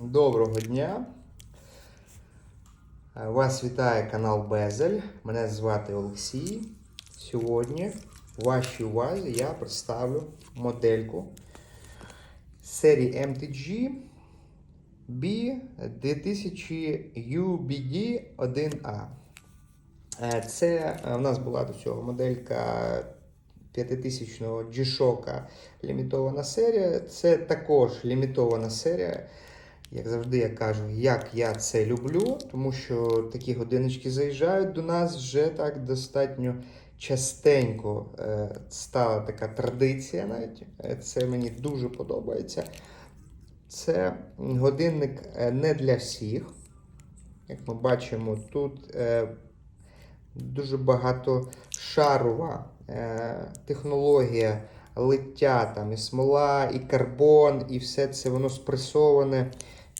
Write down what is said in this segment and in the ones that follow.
Доброго дня. Е, Вас вітає канал Безель. Мене звати Олексій. Сьогодні в вашій увазі я представлю модельку серії MTG B 2000 UBD 1A. Е, Це е, в нас була до цього моделька 5000-го G-Shock лімітована серія. Це також лімітована серія. Як завжди я кажу, як я це люблю, тому що такі годиночки заїжджають до нас вже так достатньо частенько е, стала така традиція навіть. Е, Це мені дуже подобається. Це годинник е, не для всіх. Як ми бачимо, тут дуже багато шарова технологія лиття, там і смола, і карбон, і все це воно спресоване,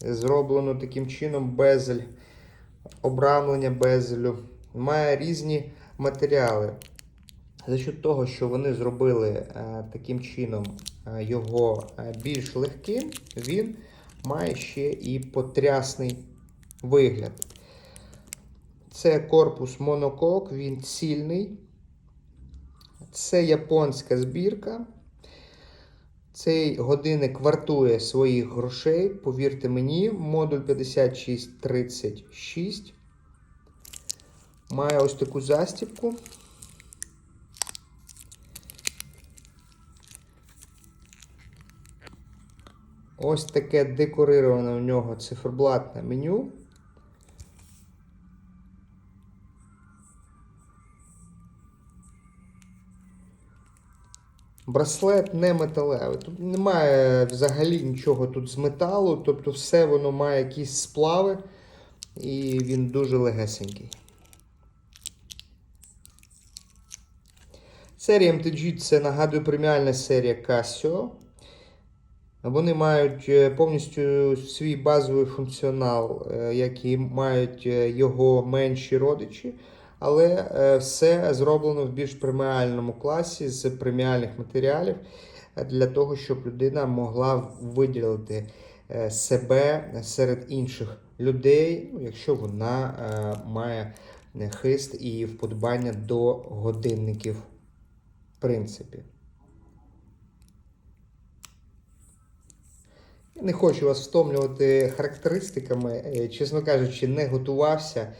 зроблено таким чином безель, обрамлення безелю. Має різні матеріали. За счет того, що вони зробили е, таким чином е, його е, більш легким, він має ще і потрясний вигляд. Це корпус монокок, він цільний. Це японська збірка. Цей годинник вартує своїх грошей, повірте мені, модуль 5636. Має ось таку застібку. Ось таке декорироване у нього циферблатне меню. Браслет не металевий. Тут немає взагалі нічого тут з металу, тобто все воно має якісь сплави, і він дуже легесенький. Серія MTG це нагадую преміальна серія Casio. Вони мають е, повністю свій базовий функціонал, е, як і мають е, його менші родичі, але е, все зроблено в більш преміальному класі з преміальних матеріалів е, для того, щоб людина могла виділити е, себе серед інших людей, ну, якщо вона має хист і вподобання до годинників, в принципі. Не хочу вас втомлювати характеристиками. Чесно кажучи, не готувався.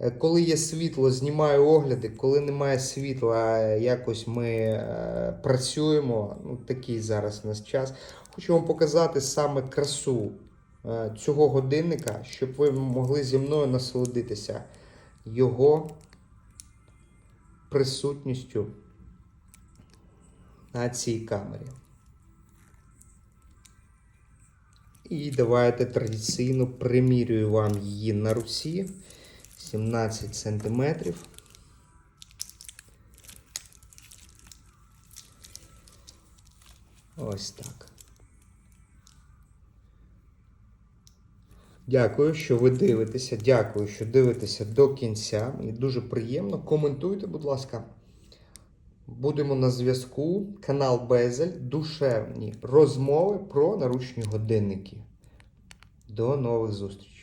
Е, Коли є світло, знімаю огляди. Коли немає світла, якось ми е, працюємо. Ну, такий зараз у нас час. Хочу вам показати саме красу е, цього годинника, щоб ви могли зі мною насолодитися його присутністю на цій камері. І давайте традиційно примірюю вам її на руці. 17 сантиметрів. Ось так. Дякую, що ви дивитеся. Дякую, що дивитеся до кінця. Мені дуже приємно. Коментуйте, будь ласка. Будемо на зв'язку. Канал Безель. Душевні розмови про наручні годинники. До нових зустрічей.